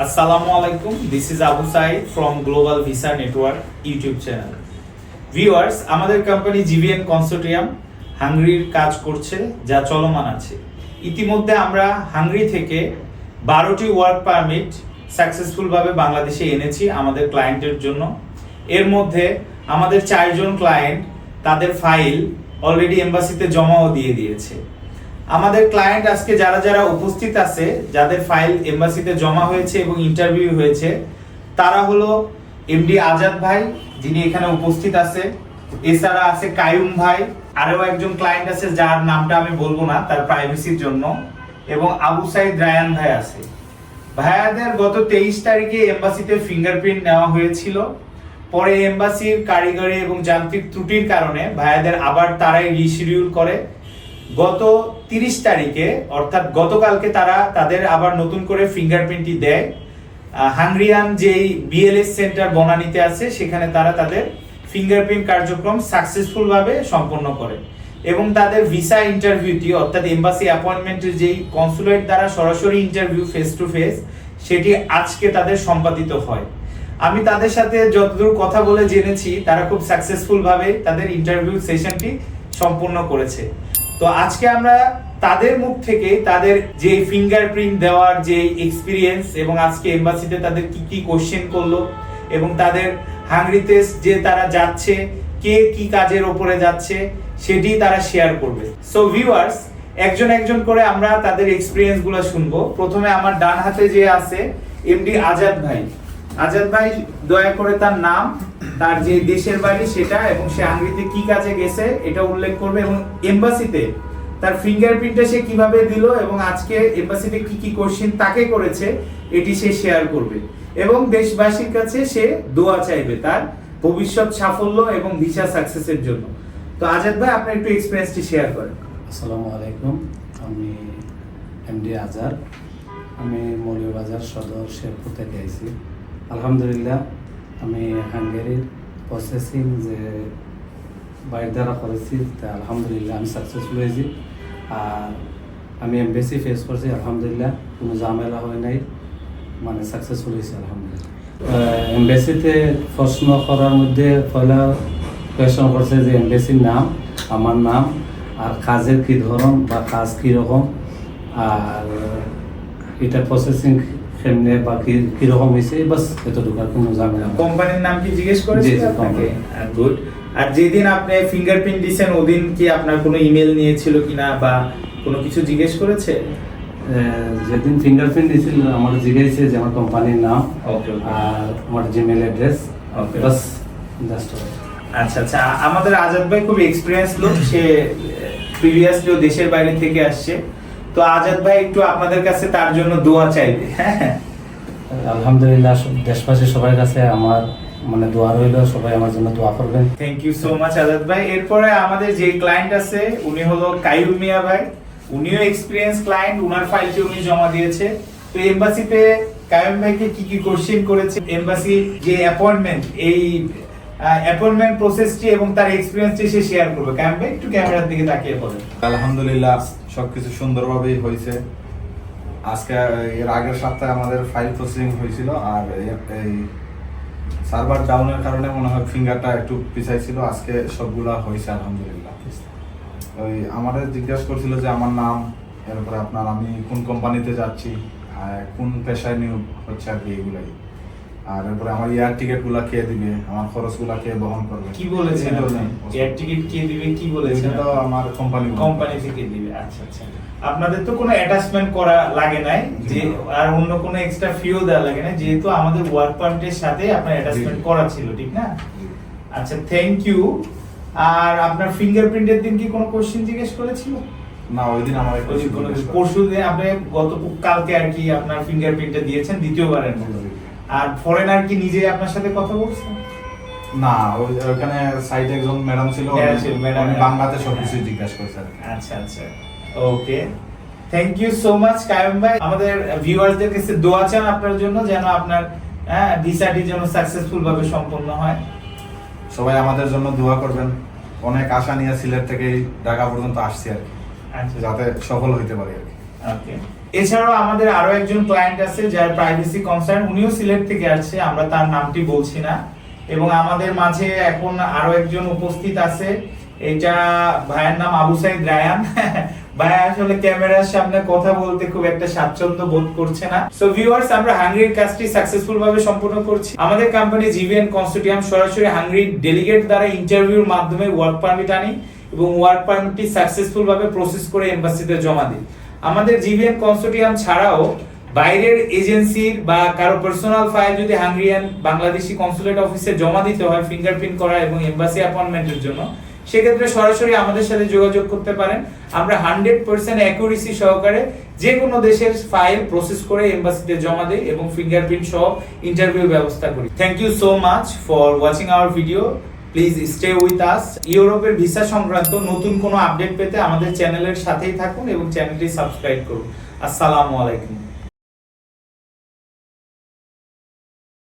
Assalamu alaikum. This is Abu Said from Global Visa Network YouTube channel. Viewers আমাদের company GVN consortium হাঙ্গরির কাজ করছে, যা চলমান আছে ইতিমধ্যে আমরা হাঙ্গরি থেকে বারোটি ওয়ার্ক পারমিট সাকসেসফুলভাবে বাংলাদেশে এনেছি আমাদের ক্লায়েন্টের জন্য এর মধ্যে আমাদের চারজন ক্লায়েন্ট তাদের ফাইল অলরেডি এম্বাসিতে জমাও দিয়ে দিয়েছে আমাদের ক্লায়েন্ট আজকে যারা যারা উপস্থিত আছে, যাদের ফাইল এমবাসিতে জমা হয়েছে এবং ইন্টারভিউ হয়েছে, তারা হলো এমডি আজাদ ভাই, যিনি এখানে উপস্থিত আছে। এছাড়া আছে কায়ুম ভাই, আরও একজন ক্লায়েন্ট আছে যার নামটা আমি বলব না, তার প্রাইভেসির জন্য। এবং আবু সাইদ রায়ান ভাই আছে। ভাইয়াদের গত তেইশ তারিখে এম্বাসিতে ফিঙ্গারপ্রিন্ট নেওয়া হয়েছিল। পরে এম্বাসির কারিগরি এবং যান্ত্রিক ত্রুটির কারণে ভাইয়াদের আবার তারাই রিশিডিউল করে। গত তিরিশ তারিখে, অর্থাৎ গতকালকে তারা তাদের আবার নতুন করে ফিঙ্গারপ্রিন্টটি দেয়। হাঙ্গরিয়ান যেই বিএলএস সেন্টার বনানীতে আছে, সেখানে তারা তাদের ফিঙ্গারপ্রিন্ট কার্যক্রম সাকসেসফুলভাবে সম্পন্ন করে। এবং তাদের ভিসা ইন্টারভিউটি অর্থাৎ এম্বাসি অ্যাপয়েন্টমেন্টের যেই কনসুলেট দ্বারা সরাসরি ইন্টারভিউ ফেস টু ফেস সেটি আজকে তাদের সম্পাদিত হয়। আমি তাদের সাথে যতদূর কথা বলে জেনেছি, তারা খুব সাকসেসফুলভাবে তাদের ইন্টারভিউ সেশনটি সম্পূর্ণ করেছে। তো আজকে আমরা তাদের মুখ থেকে তাদের যে ফিঙ্গারপ্রিন্ট দেওয়ার যে এক্সপিরিয়েন্স এবং আজকে এম্বাসিতে তাদের কি কি কোশ্চেন করল এবং তাদের হাঙ্গরিতে যে তারা যাচ্ছে, কে কি কাজের ওপরে যাচ্ছে সেটি তারা শেয়ার করবে। সো ভিউয়ার্স একজন একজন করে আমরা তাদের এক্সপিরিয়েন্সগুলো শুনব। প্রথমে আমার ডান হাতে যে আছে এমডি আজাদ ভাই। আজাদ ভাই, দয়া করে তার নাম, তার যে দেশের বাড়ি সেটা এবং সে হাঙ্গরিতে কি কাজে গেছে এটা উল্লেখ করবে এবং এম্বাসিতে তার ফিঙ্গারপ্রিন্টটা সে কীভাবে দিল এবং আজকে এম্বাসিতে কি কি কোশ্চেন তাকে করেছে, এটি সে শেয়ার করবে। এবং দেশবাসীর কাছে সে দোয়া চাইবে তার ভবিষ্যৎ সাফল্য এবং ভিসা সাকসেসের জন্য। তো আজাদ ভাই আপনি একটু এক্সপিরিয়েন্সটি শেয়ার করেন। আসসালামু আলাইকুম। আমি এমডি আজার আমি মৌলবাজার সদর শেরপুর থেকে আইছি। আলহামদুলিল্লাহ, আমি হাঙ্গেরির প্রসেসিং যে বাইর দ্বারা করেছি, তা আলহামদুলিল্লাহ আমি সাকসেসফুল হয়েছি। আর আমি এমবেসি ফেস করছি, আলহামদুলিল্লাহ, কোনো ঝামেলা হয় নাই। মানে সাকসেসফুল হয়েছি, আলহামদুলিল্লাহ। এমবেসিতে প্রশ্ন করার মধ্যে পয়লা কোয়েশন করছে যে এমবেসির নাম, আমার নাম, আর কাজের কি ধরন বা কাজ কি রকম, আর এটা প্রসেসিং কেমনে বা কীরকম হয়েছে বাস এতটুকু আর কোনো ঝামেলা। কোম্পানির নাম কি জিজ্ঞেস করেছে আপনাকে? গুড আর যেদিন আপনি ফিঙ্গারপ্রিন্ট দিয়েছেন ওদিন কি আপনার কোনো ইমেল নিয়েছিল কিনা বা কোনো কিছু জিজ্ঞেস করেছে? যেদিন ফিঙ্গারপ্রিন্ট দিয়েছিল আমার জিজ্ঞাসা যে আমার কোম্পানির নাম ওকে আর আমার জিমেল অ্যাড্রেস Okay. বাস জাস্ট আচ্ছা আচ্ছা। আমাদের আজাদ ভাই খুব এক্সপিরিয়েন্স লোক সে প্রিভিয়াসলি দেশের বাইরে থেকে আসছে। তো আজাদ ভাই একটু আপনাদের কাছে তার জন্য দোয়া চাইবে। হ্যাঁ আলহামদুলিল্লাহ দেশবাসী সবার কাছে আমার মানে দোয়া রইল সবাই আমার জন্য দোয়া করবেন। Thank you so much Azad ভাই। এরপরে আমাদের যে ক্লায়েন্ট আছে উনি হলো কাইয়ুম মিয়া ভাই। উনিও এক্সপিরিয়েন্স ক্লায়েন্ট উনার ফাইলটি উনি জমা দিয়েছে। তো এমবাসিতে কাইয়ুম ভাইকে কি কি কোশ্চেন করেছে? এমবাসি যে অ্যাপয়েন্টমেন্ট এই অ্যাপয়েন্টমেন্ট প্রসেসটি এবং তার এক্সপিরিয়েন্সটি সে শেয়ার করবে। কাইয়ুম ভাই একটু ক্যামেরার দিকে তাকিয়ে বলেন। আলহামদুলিল্লাহ সবকিছু সুন্দরভাবেই হয়েছে। আজকে, এর আগের সপ্তাহে আমাদের ফাইল প্রসেসিং হয়েছিল আর এই সার্ভার ডাউনের কারণে মনে হয় ফিঙ্গারটা একটু পিছাই ছিল আজকে সবগুলা হয়েছে, আলহামদুলিল্লাহ। ওই আমাদের জিজ্ঞাসা করছিল যে আমার নাম, এরপরে আপনার আমি কোন কোম্পানিতে যাচ্ছি কোন পেশায় নিয়োগ হচ্ছে আর কি এগুলাই। আর এরপরে আমার এয়ার টিকিটগুলা কে দিবে? আমার খরচগুলা কে বহন করবে? কি আপনি? এয়ার টিকিট কে দিবে কি বলেছেন এটা তো আমার কোম্পানি কোম্পানি থেকে দিবে আচ্ছা আচ্ছা। আপনাদের তো কোনো অ্যাটাচমেন্ট করা লাগে নাই যে আর অন্য কোনো এক্সট্রা ফিও দেওয়া লাগে না যেহেতু আমাদের ওয়ার্ক পারমিটের সাথে আপনার অ্যাটাচমেন্ট করা ছিল ঠিক না? আচ্ছা থ্যাংক ইউ আর আপনার ফিঙ্গারপ্রিন্টের দিন কি কোনো কোশ্চেন জিজ্ঞেস করেছিল? না ওই দিন আমার কোনো পরশু দিন আপনি গত কালকে আর কি আপনার ফিঙ্গারপ্রিন্টটা দিয়েছেন দ্বিতীয়বারের মতো। আর ফরেনার কি নিজে আপনার সাথে কথা বলছে? না ওখানে সাইডে একজন ম্যাডাম ছিল হ্যাঁ। উনি বাংলাতে সবকিছু জিজ্ঞাসা আচ্ছা আচ্ছা। Okay thank you so much Kayem ভাই। আমাদের ভিউয়ারদের কাছে দোয়া চান আপনার জন্য যেন আপনার হ্যাঁ ভিসাটি যেন সাকসেসফুল ভাবে সম্পন্ন হয়। সবাই আমাদের জন্য দোয়া করবেন। অনেক আশা নিয়ে সিলেট থেকে ঢাকা পর্যন্ত আসছি আর কি। আচ্ছা। যাতে সফল হইতে পারি আর কি। ওকে এছাড়াও আমাদের আরও একজন ক্লায়েন্ট আছে যার প্রাইভেসি কনসার্ন উনিও সিলেট থেকে আসছে, আমরা তার নামটি বলছি না। এবং আমাদের মাঝে এখন আরও একজন উপস্থিত আছে, এটা ভাইয়ের নাম আবু সাইদ রায়ান। ভাই, আসলে ক্যামেরার সামনে কথা বলতে খুব একটা স্বাচ্ছন্দ্য বোধ করছে না। সো ভিউয়ার্স আমরা হাঙ্গরির কাজটি সাকসেসফুল ভাবে সম্পূর্ণ করছি। আমাদের কোম্পানি জিভিএন কনসোর্টিয়াম সরাসরি হাঙ্গরির ডেলিগেট দ্বারা ইন্টারভিউর মাধ্যমে ওয়ার্ক পারমিট আনি এবং ওয়ার্ক পারমিটটি সাকসেসফুল ভাবে প্রসেস করে এমবাসিতে জমা দিই। আমাদের জিভিএন কনসোর্টিয়াম ছাড়াও বাইরের এজেন্সির বা কারও পার্সোনাল ফাইল যদি হাঙ্গরিয়ান বাংলাদেশি কনসুলেট অফিসে জমা দিতে হয় ফিঙ্গারপ্রিন্ট করা এবং এমবাসি অ্যাপয়েন্টমেন্টের জন্য, সেক্ষেত্রে সরাসরি আমাদের সাথে যোগাযোগ করতে পারেন। আমরা হান্ড্রেড পার্সেন্ট অ্যাকুরেসি সহকারে যে কোনো দেশের ফাইল প্রসেস করে এমবাসিতে জমা দিই এবং ফিঙ্গারপ্রিন্ট সহ ইন্টারভিউ ব্যবস্থা করি। Thank you so much for watching our video please stay with us ইউরোপের ভিসা সংক্রান্ত নতুন কোনো আপডেট পেতে আমাদের চ্যানেলের সাথেই থাকুন এবং চ্যানেলটি সাবস্ক্রাইব করুন। আসসালামু আলাইকুম।